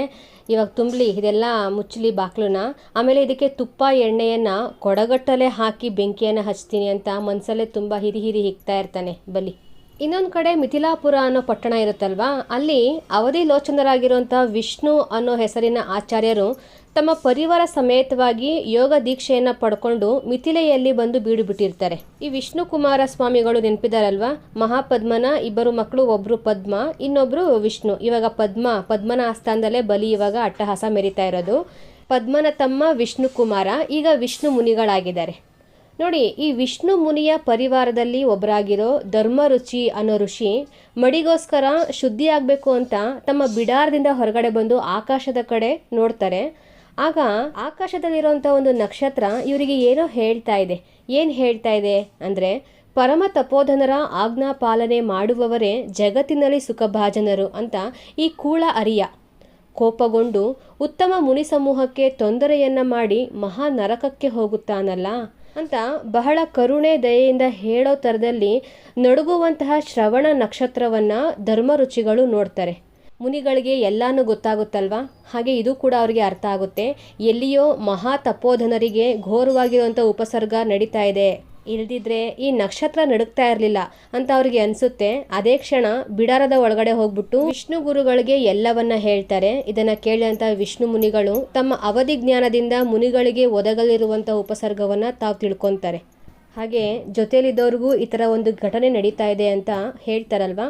ಇವಾಗ ತುಂಬಲಿ, ಇದೆಲ್ಲ ಮುಚ್ಚಲಿ ಬಾಕ್ಲನ್ನ ಆಮೇಲೆ ಇದಕ್ಕೆ ತುಪ್ಪ, ಎಣ್ಣೆಯನ್ನು ಕೊಡಗಟ್ಟಲೆ ಹಾಕಿ ಬೆಂಕಿಯನ್ನು ಹಚ್ತೀನಿ ಅಂತ ಮನಸ್ಸಲ್ಲೇ ತುಂಬ ಹಿರಿ ಹಿರಿ ಹಿಗ್ತಾ ಇರ್ತಾನೆ ಬಲಿ. ಇನ್ನೊಂದು ಕಡೆ ಮಿಥಿಲಾಪುರ ಅನ್ನೋ ಪಟ್ಟಣ ಇರುತ್ತಲ್ವಾ? ಅಲ್ಲಿ ಅವಧಿ ಲೋಚನರಾಗಿರುವಂಥ ವಿಷ್ಣು ಅನ್ನೋ ಹೆಸರಿನ ಆಚಾರ್ಯರು ತಮ್ಮ ಪರಿವಾರ ಸಮೇತವಾಗಿ ಯೋಗ ದೀಕ್ಷೆಯನ್ನು ಪಡ್ಕೊಂಡು ಮಿಥಿಲೆಯಲ್ಲಿ ಬಂದು ಬೀಡು ಬಿಟ್ಟಿರ್ತಾರೆ. ಈ ವಿಷ್ಣು ಕುಮಾರ ಸ್ವಾಮಿಗಳು ನೆನಪಿದಾರಲ್ವಾ? ಮಹಾಪದ್ಮನ ಇಬ್ಬರು ಮಕ್ಕಳು, ಒಬ್ರು ಪದ್ಮ, ಇನ್ನೊಬ್ರು ವಿಷ್ಣು. ಇವಾಗ ಪದ್ಮ, ಪದ್ಮನ ಆಸ್ಥಾನದಲ್ಲೇ ಬಲಿ ಇವಾಗ ಅಟ್ಟಹಾಸ ಮೆರಿತಾ ಇರೋದು. ಪದ್ಮನ ತಮ್ಮ ವಿಷ್ಣು ಕುಮಾರ, ಈಗ ವಿಷ್ಣು ಮುನಿಗಳಾಗಿದ್ದಾರೆ. ನೋಡಿ, ಈ ವಿಷ್ಣು ಮುನಿಯ ಪರಿವಾರದಲ್ಲಿ ಒಬ್ಬರಾಗಿರೋ ಧರ್ಮರುಚಿ ಅನ್ನೋ ಋಷಿ, ಮಡಿಗೋಸ್ಕರ ಶುದ್ಧಿ ಆಗಬೇಕು ಅಂತ ತಮ್ಮ ಬಿಡಾರದಿಂದ ಹೊರಗಡೆ ಬಂದು ಆಕಾಶದ ಕಡೆ ನೋಡ್ತಾರೆ. ಆಗ ಆಕಾಶದಲ್ಲಿರುವಂಥ ಒಂದು ನಕ್ಷತ್ರ ಇವರಿಗೆ ಏನೋ ಹೇಳ್ತಾ ಇದೆ. ಏನು ಹೇಳ್ತಾ ಇದೆ? ಅಂದರೆ ಪರಮ ತಪೋಧನರ ಆಜ್ಞಾ ಪಾಲನೆ ಮಾಡುವವರೇ ಜಗತ್ತಿನಲ್ಲಿ ಸುಖಭಾಜನರು ಅಂತ ಈ ಕೂಳ ಅರಿಯ. ಕೋಪಗೊಂಡು ಉತ್ತಮ ಮುನಿ ಸಮೂಹಕ್ಕೆ ತೊಂದರೆಯನ್ನ ಮಾಡಿ ಮಹಾ ನರಕಕ್ಕೆ ಹೋಗುತ್ತಾನಲ್ಲ ಅಂತ ಬಹಳ ಕರುಣೆ ದಯೆಯಿಂದ ಹೇಳೋ ಥರದಲ್ಲಿ ನಡುಗುವಂತಹ ಶ್ರವಣ ನಕ್ಷತ್ರವನ್ನು ಧರ್ಮರುಚಿಗಳು ನೋಡ್ತಾರೆ. ಮುನಿಗಳಿಗೆ ಎಲ್ಲಾನು ಗೊತ್ತಾಗುತ್ತಲ್ವಾ? ಹಾಗೆ ಇದು ಕೂಡ ಅವರಿಗೆ ಅರ್ಥ ಆಗುತ್ತೆ. ಎಲ್ಲಿಯೋ ಮಹಾ ತಪೋಧನರಿಗೆ ಘೋರವಾಗಿರುವಂಥ ಉಪಸರ್ಗ ನಡೀತಾ ಇದೆ. ಇಲ್ದಿದ್ರೆ ಈ ನಕ್ಷತ್ರ ನಡುಕ್ತಾ ಇರಲಿಲ್ಲ ಅಂತ ಅವ್ರಿಗೆ ಅನಿಸುತ್ತೆ. ಅದೇ ಕ್ಷಣ ಬಿಡಾರದ ಒಳಗಡೆ ಹೋಗ್ಬಿಟ್ಟು ವಿಷ್ಣು ಗುರುಗಳಿಗೆ ಎಲ್ಲವನ್ನ ಹೇಳ್ತಾರೆ. ಇದನ್ನ ಕೇಳಿದಂತ ವಿಷ್ಣು ಮುನಿಗಳು ತಮ್ಮ ಅವಧಿ ಜ್ಞಾನದಿಂದ ಮುನಿಗಳಿಗೆ ಒದಗಲಿರುವಂಥ ಉಪಸರ್ಗವನ್ನ ತಾವು ತಿಳ್ಕೊತಾರೆ. ಹಾಗೆ ಜೊತೆಲಿದ್ದವ್ರಿಗೂ ಈ ಥರ ಒಂದು ಘಟನೆ ನಡೀತಾ ಇದೆ ಅಂತ ಹೇಳ್ತಾರಲ್ವ?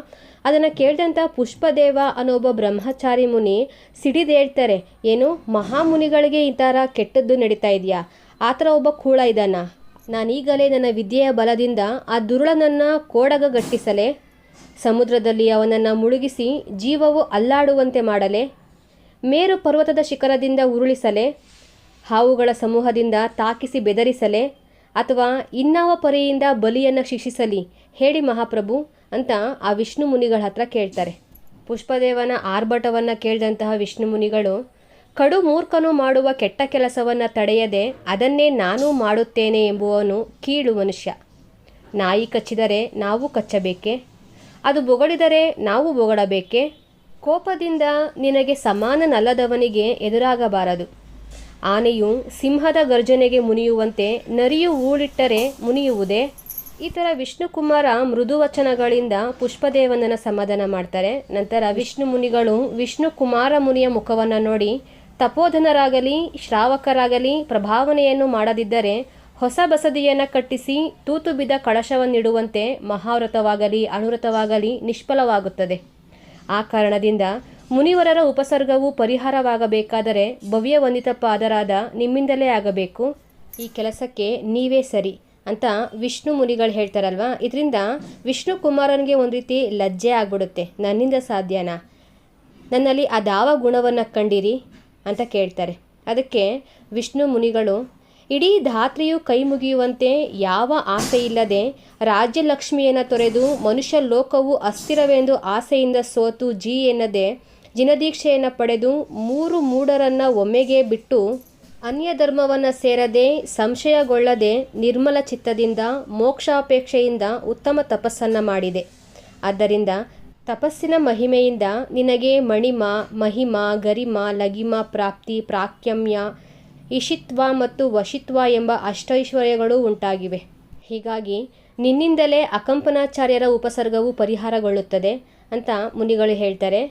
ಅದನ್ನು ಕೇಳಿದಂಥ ಪುಷ್ಪದೇವ ಅನ್ನೋ ಒಬ್ಬ ಬ್ರಹ್ಮಚಾರಿ ಮುನಿ ಸಿಡಿದು ಹೇಳ್ತಾರೆ, ಏನು, ಮಹಾಮುನಿಗಳಿಗೆ ಈ ಥರ ಕೆಟ್ಟದ್ದು ನಡೀತಾ ಇದೆಯಾ? ಆ ಥರ ಒಬ್ಬ ಕೂಳ ಇದ್ದಾನ ನಾನೀಗಲೇ ನನ್ನ ವಿದ್ಯೆಯ ಬಲದಿಂದ ಆ ದುರುಳನನ್ನು ಕೋಡಗಗಟ್ಟಿಸಲೇ ಸಮುದ್ರದಲ್ಲಿ ಅವನನ್ನು ಮುಳುಗಿಸಿ ಜೀವವು ಅಲ್ಲಾಡುವಂತೆ ಮಾಡಲೆ, ಮೇರು ಪರ್ವತದ ಶಿಖರದಿಂದ ಉರುಳಿಸಲೆ, ಹಾವುಗಳ ಸಮೂಹದಿಂದ ತಾಕಿಸಿ ಬೆದರಿಸಲೆ, ಅಥವಾ ಇನ್ನಾವ ಪರಿಯಿಂದ ಬಲಿಯನ್ನು ಶಿಕ್ಷಿಸಲಿ, ಹೇಳಿ ಮಹಾಪ್ರಭು ಅಂತ ಆ ವಿಷ್ಣು ಮುನಿಗಳ ಹತ್ರ ಕೇಳ್ತಾರೆ. ಪುಷ್ಪದೇವನ ಆರ್ಭಟವನ್ನು ಕೇಳಿದಂತಹ ವಿಷ್ಣು ಮುನಿಗಳು, ಕಡು ಮೂರ್ಖನು ಮಾಡುವ ಕೆಟ್ಟ ಕೆಲಸವನ್ನು ತಡೆಯದೆ ಅದನ್ನೇ ನಾನು ಮಾಡುತ್ತೇನೆ ಎಂಬುವನು ಕೀಳು ಮನುಷ್ಯ. ನಾಯಿ ಕಚ್ಚಿದರೆ ನಾವು ಕಚ್ಚಬೇಕೆ? ಅದು ಬೊಗಳಿದರೆ ನಾವು ಬೊಗಳಬೇಕೆ? ಕೋಪದಿಂದ ನಿನಗೆ ಸಮಾನನಲ್ಲದವನಿಗೆ ಎದುರಾಗಬಾರದು. ಆನೆಯು ಸಿಂಹದ ಗರ್ಜನೆಗೆ ಮುನಿಯುವಂತೆ ನರಿಯು ಊಳಿಟ್ಟರೆ ಮುನಿಯುವುದೇ? ಈ ಥರ ವಿಷ್ಣುಕುಮಾರ ಮೃದು ವಚನಗಳಿಂದ ಪುಷ್ಪದೇವನನ್ನ ಸಮಾಧಾನ ಮಾಡ್ತಾರೆ. ನಂತರ ವಿಷ್ಣು ಮುನಿಗಳು ವಿಷ್ಣು ಕುಮಾರ ಮುನಿಯ ಮುಖವನ್ನು ನೋಡಿ ತಪೋಧನರಾಗಲಿ, ಶ್ರಾವಕರಾಗಲಿ, ಪ್ರಭಾವನೆಯನ್ನು ಮಾಡದಿದ್ದರೆ ಹೊಸ ಬಸದಿಯನ್ನು ಕಟ್ಟಿಸಿ ತೂತು ಬಿದ್ದ ಕಳಶವನ್ನಿಡುವಂತೆ ಮಹಾವ್ರತವಾಗಲಿ ಅನುವ್ರತವಾಗಲಿ ನಿಷ್ಫಲವಾಗುತ್ತದೆ. ಆ ಕಾರಣದಿಂದ ಮುನಿವರರ ಉಪಸರ್ಗವು ಪರಿಹಾರವಾಗಬೇಕಾದರೆ ಭವ್ಯ ವಂದಿತ ಪಾದರಾದ ನಿಮ್ಮಿಂದಲೇ ಆಗಬೇಕು. ಈ ಕೆಲಸಕ್ಕೆ ನೀವೇ ಸರಿ. ಅಂತ ವಿಷ್ಣು ಮುನಿಗಳು ಹೇಳ್ತಾರಲ್ವಾ? ಇದರಿಂದ ವಿಷ್ಣು ಕುಮಾರನಿಗೆ ಒಂದು ರೀತಿ ಲಜ್ಜೆ ಆಗ್ಬಿಡುತ್ತೆ. ನನ್ನಿಂದ ಸಾಧ್ಯನಾ? ನನ್ನಲ್ಲಿ ಅದಾವ ಗುಣವನ್ನು ಕಂಡಿರಿ ಅಂತ ಕೇಳ್ತಾರೆ. ಅದಕ್ಕೆ ವಿಷ್ಣು ಮುನಿಗಳು, ಇಡೀ ಧಾತ್ರಿಯು ಕೈ ಮುಗಿಯುವಂತೆ ಯಾವ ಆಸೆ ಇಲ್ಲದೆ ರಾಜ್ಯಲಕ್ಷ್ಮಿಯನ್ನು ತೊರೆದು ಮನುಷ್ಯ ಲೋಕವು ಅಸ್ಥಿರವೆಂದು ಆಸೆಯಿಂದ ಸೋತು ಜಿ ಎನ್ನದೆ, ಜಿನದೀಕ್ಷೆಯನ್ನು ಪಡೆದು ಮೂರು ಮೂಡರನ್ನು ಒಮ್ಮೆಗೆ ಬಿಟ್ಟು ಅನ್ಯ ಧರ್ಮವನ್ನು ಸೇರದೆ, ಸಂಶಯಗೊಳ್ಳದೆ, ನಿರ್ಮಲ ಚಿತ್ತದಿಂದ, ಮೋಕ್ಷಾಪೇಕ್ಷೆಯಿಂದ ಉತ್ತಮ ತಪಸ್ಸನ್ನು ಮಾಡಿದೆ. ಆದ್ದರಿಂದ ತಪಸ್ಸಿನ ಮಹಿಮೆಯಿಂದ ನಿನಗೆ ಮಣಿಮ, ಮಹಿಮ, ಗರಿಮ, ಲಗಿಮ, ಪ್ರಾಪ್ತಿ, ಪ್ರಾಕ್ಯಮ್ಯ ಇಷಿತ್ವ ಮತ್ತು ವಶಿತ್ವ ಎಂಬ ಅಷ್ಟೈಶ್ವರ್ಯಗಳು ಉಂಟಾಗಿವೆ. ಹೀಗಾಗಿ ನಿನ್ನಿಂದಲೇ ಅಕಂಪನಾಚಾರ್ಯರ ಉಪಸರ್ಗವು ಪರಿಹಾರಗೊಳ್ಳುತ್ತದೆ ಅಂತ ಮುನಿಗಳು ಹೇಳ್ತಾರೆ.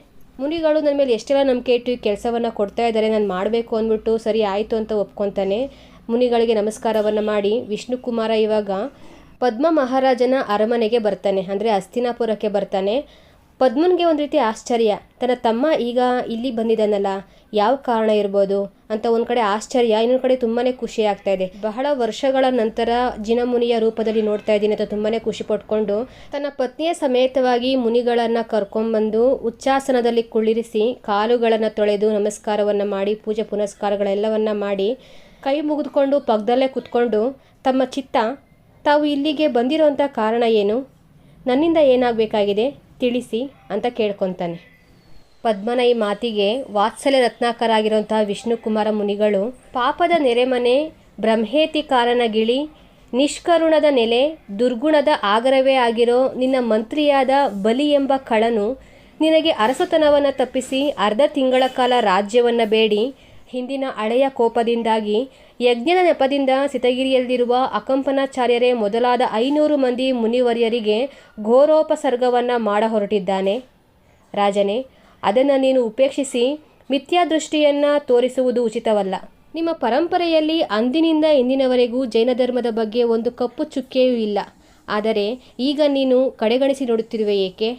ಮುನಿಗಳು ನನ್ನ ಮೇಲೆ ಎಷ್ಟೆಲ್ಲ ನಂಬಿಕೆ ಇಟ್ಟು ಈ ಕೆಲಸವನ್ನು ಕೊಡ್ತಾ ಇದ್ದಾರೆ, ನಾನು ಮಾಡಬೇಕು ಅಂದ್ಬಿಟ್ಟು ಸರಿ ಆಯಿತು ಅಂತ ಒಪ್ಕೊತಾನೆ. ಮುನಿಗಳಿಗೆ ನಮಸ್ಕಾರವನ್ನು ಮಾಡಿ ವಿಷ್ಣು ಕುಮಾರ ಇವಾಗ ಪದ್ಮ ಮಹಾರಾಜನ ಅರಮನೆಗೆ ಬರ್ತಾನೆ, ಅಂದರೆ ಅಸ್ತಿನಾಪುರಕ್ಕೆ ಬರ್ತಾನೆ. ಪದ್ಮನ್ಗೆ ಒಂದು ರೀತಿ ಆಶ್ಚರ್ಯ. ತನ್ನ ತಮ್ಮ ಈಗ ಇಲ್ಲಿ ಬಂದಿದ್ದಾನಲ್ಲ, ಯಾವ ಕಾರಣ ಇರ್ಬೋದು ಅಂತ ಒಂದು ಕಡೆ ಆಶ್ಚರ್ಯ, ಇನ್ನೊಂದು ಕಡೆ ತುಂಬಾ ಖುಷಿ ಆಗ್ತಾ ಇದೆ. ಬಹಳ ವರ್ಷಗಳ ನಂತರ ಜಿನಮುನಿಯ ರೂಪದಲ್ಲಿ ನೋಡ್ತಾ ಇದ್ದೀನಿ ಅಂತ ತುಂಬಾ ಖುಷಿ ಪಟ್ಕೊಂಡು, ತನ್ನ ಪತ್ನಿಯ ಸಮೇತವಾಗಿ ಮುನಿಗಳನ್ನು ಕರ್ಕೊಂಡ್ಬಂದು ಉಚ್ಚಾಸನದಲ್ಲಿ ಕುಳ್ಳಿರಿಸಿ, ಕಾಲುಗಳನ್ನು ತೊಳೆದು ನಮಸ್ಕಾರವನ್ನು ಮಾಡಿ, ಪೂಜೆ ಪುನಸ್ಕಾರಗಳೆಲ್ಲವನ್ನ ಮಾಡಿ, ಕೈ ಮುಗಿದುಕೊಂಡು ಪಕ್ಕದಲ್ಲೇ ಕುತ್ಕೊಂಡು, ತಮ್ಮ ಚಿತ್ತ, ತಾವು ಇಲ್ಲಿಗೆ ಬಂದಿರೋಂಥ ಕಾರಣ ಏನು? ನನ್ನಿಂದ ಏನಾಗಬೇಕಾಗಿದೆ? ತಿಳಿಸಿ ಅಂತ ಕೇಳ್ಕೊತಾನೆ. ಪದ್ಮನ ಈ ಮಾತಿಗೆ ವಾತ್ಸಲ್ಯ ರತ್ನಾಕರಾಗಿರುವಂತಹ ವಿಷ್ಣುಕುಮಾರ ಮುನಿಗಳು, ಪಾಪದ ನೆರೆಮನೆ ಬ್ರಹ್ಮೇತಿ ಕಾರಣ ಗಿಳಿ, ನಿಷ್ಕರುಣದ ನೆಲೆ, ದುರ್ಗುಣದ ಆಗರವೇ ಆಗಿರೋ ನಿನ್ನ ಮಂತ್ರಿಯಾದ ಬಲಿ ಎಂಬ ಕಳನು ನಿನಗೆ ಅರಸತನವನ್ನು ತಪ್ಪಿಸಿ ಅರ್ಧ ತಿಂಗಳ ಕಾಲ ರಾಜ್ಯವನ್ನು ಬೇಡಿ, ಹಿಂದಿನ ಹಳೆಯ ಕೋಪದಿಂದಾಗಿ ಯಜ್ಞದ ನೆಪದಿಂದ ಸಿತಗಿರಿಯಲ್ಲಿರುವ ಅಕಂಪನಾಚಾರ್ಯರೇ ಮೊದಲಾದ ಐನೂರು ಮಂದಿ ಮುನಿವರ್ಯರಿಗೆ ಘೋರೋಪಸರ್ಗವನ್ನು ಮಾಡ ಹೊರಟಿದ್ದಾನೆ ರಾಜನೇ, ಅದನ್ನು ನೀನು ಉಪೇಕ್ಷಿಸಿ ಮಿಥ್ಯಾದೃಷ್ಟಿಯನ್ನು ತೋರಿಸುವುದು ಉಚಿತವಲ್ಲ. ನಿಮ್ಮ ಪರಂಪರೆಯಲ್ಲಿ ಅಂದಿನಿಂದ ಇಂದಿನವರೆಗೂ ಜೈನ ಧರ್ಮದ ಬಗ್ಗೆ ಒಂದು ಕಪ್ಪು ಚುಕ್ಕೆಯೂ ಇಲ್ಲ. ಆದರೆ ಈಗ ನೀನು ಕಡೆಗಣಿಸಿ ನೋಡುತ್ತಿರುವೆ ಏಕೆ?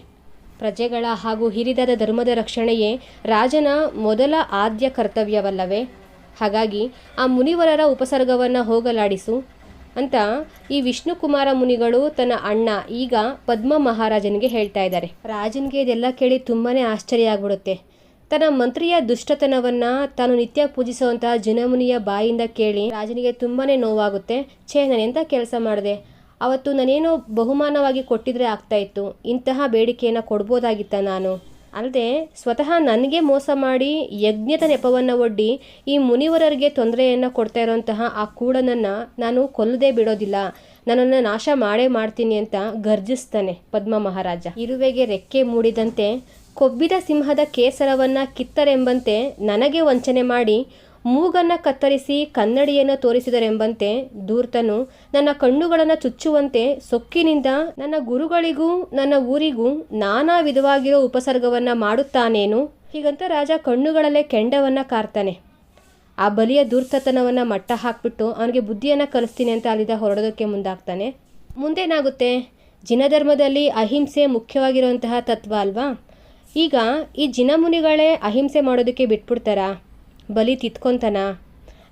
ಪ್ರಜೆಗಳ ಹಾಗೂ ಹಿರಿದಾದ ಧರ್ಮದ ರಕ್ಷಣೆಯೇ ರಾಜನ ಮೊದಲ ಆದ್ಯ ಕರ್ತವ್ಯವಲ್ಲವೇ? ಹಾಗಾಗಿ ಆ ಮುನಿವರರ ಉಪಸರ್ಗವನ್ನು ಹೋಗಲಾಡಿಸು ಅಂತ ಈ ವಿಷ್ಣುಕುಮಾರ ಮುನಿಗಳು ತನ್ನ ಅಣ್ಣ, ಈಗ ಪದ್ಮ ಮಹಾರಾಜನಿಗೆ ಹೇಳ್ತಾ ಇದ್ದಾರೆ. ರಾಜನಿಗೆ ಇದೆಲ್ಲ ಕೇಳಿ ತುಂಬಾ ಆಶ್ಚರ್ಯ ಆಗ್ಬಿಡುತ್ತೆ. ತನ್ನ ಮಂತ್ರಿಯ ದುಷ್ಟತನವನ್ನು ತಾನು ನಿತ್ಯ ಪೂಜಿಸುವಂತಹ ಜನಮುನಿಯ ಬಾಯಿಂದ ಕೇಳಿ ರಾಜನಿಗೆ ತುಂಬಾ ನೋವಾಗುತ್ತೆ. ಛೇ ನಾನು ಎಂಥ ಕೆಲಸ ಮಾಡಿದೆ? ಅವತ್ತು ನಾನೇನೋ ಬಹುಮಾನವಾಗಿ ಕೊಟ್ಟಿದ್ರೆ ಆಗ್ತಾಯಿತ್ತು ಇಂತಹ ಬೇಡಿಕೆಯನ್ನು ಕೊಡ್ಬೋದಾಗಿತ್ತ ನಾನು? ಅಲ್ಲದೆ ಸ್ವತಃ ನನಗೆ ಮೋಸ ಮಾಡಿ ಯಜ್ಞದ ನೆಪವನ್ನು ಒಡ್ಡಿ ಈ ಮುನಿವರರಿಗೆ ತೊಂದರೆಯನ್ನು ಕೊಡ್ತಾ ಇರೋಂತಹ ಆ ಕೂಡನನ್ನು ನಾನು ಕೊಲ್ಲದೆ ಬಿಡೋದಿಲ್ಲ. ನನ್ನನ್ನು ನಾಶ ಮಾಡೇ ಮಾಡ್ತೀನಿ ಅಂತ ಗರ್ಜಿಸ್ತಾನೆ ಪದ್ಮ ಮಹಾರಾಜ. ಇರುವೆಗೆ ರೆಕ್ಕೆ ಮೂಡಿದಂತೆ ಕೊಬ್ಬಿದ ಸಿಂಹದ ಕೇಸರವನ್ನು ಕಿತ್ತರೆಂಬಂತೆ ನನಗೆ ವಂಚನೆ ಮಾಡಿ ಮೂಗನ್ನು ಕತ್ತರಿಸಿ ಕನ್ನಡಿಯನ್ನು ತೋರಿಸಿದರೆಂಬಂತೆ ಧೂರ್ತನು ನನ್ನ ಕಣ್ಣುಗಳನ್ನು ಚುಚ್ಚುವಂತೆ ಸೊಕ್ಕಿನಿಂದ ನನ್ನ ಗುರುಗಳಿಗೂ ನನ್ನ ಊರಿಗೂ ನಾನಾ ವಿಧವಾಗಿರೋ ಉಪಸರ್ಗವನ್ನು ಮಾಡುತ್ತಾನೇನು? ಹೀಗಂತ ರಾಜ ಕಣ್ಣುಗಳಲ್ಲೇ ಕೆಂಡವನ್ನು ಕಾರ್ತಾನೆ. ಆ ಬಲಿಯ ದುರ್ತತನವನ್ನು ಮಟ್ಟ ಹಾಕ್ಬಿಟ್ಟು ಅವನಿಗೆ ಬುದ್ಧಿಯನ್ನು ಕಲಿಸ್ತೀನಿ ಅಂತ ಅಲ್ಲಿದ್ದ ಹೊರಡೋದಕ್ಕೆ ಮುಂದಾಗ್ತಾನೆ. ಮುಂದೇನಾಗುತ್ತೆ ಜಿನಧರ್ಮದಲ್ಲಿ ಅಹಿಂಸೆ ಮುಖ್ಯವಾಗಿರುವಂತಹ ತತ್ವ ಅಲ್ವಾ? ಈಗ ಈ ಜಿನಮುನಿಗಳೇ ಅಹಿಂಸೆ ಮಾಡೋದಕ್ಕೆ ಬಿಟ್ಬಿಡ್ತಾರಾ? ಬಲಿ ತಿತ್ಕೊಂತಾನ?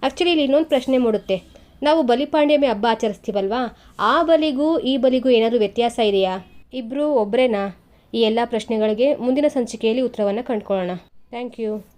ಆ್ಯಕ್ಚುಲಿ ಇಲ್ಲಿ ಇನ್ನೊಂದು ಪ್ರಶ್ನೆ ಮೂಡುತ್ತೆ. ನಾವು ಬಲಿಪಾಂಡ್ಯಮಿ ಹಬ್ಬ ಆಚರಿಸ್ತೀವಲ್ವಾ? ಆ ಬಲಿಗೂ, ಈ ಬಲಿಗೂ ಏನಾದರೂ ವ್ಯತ್ಯಾಸ ಇದೆಯಾ? ಇಬ್ಬರು ಒಬ್ಬರೇನಾ ಈ ಎಲ್ಲ ಪ್ರಶ್ನೆಗಳಿಗೆ ಮುಂದಿನ ಸಂಚಿಕೆಯಲ್ಲಿ ಉತ್ತರವನ್ನು ಕಂಡುಕೊಳ್ಳೋಣ. Thank you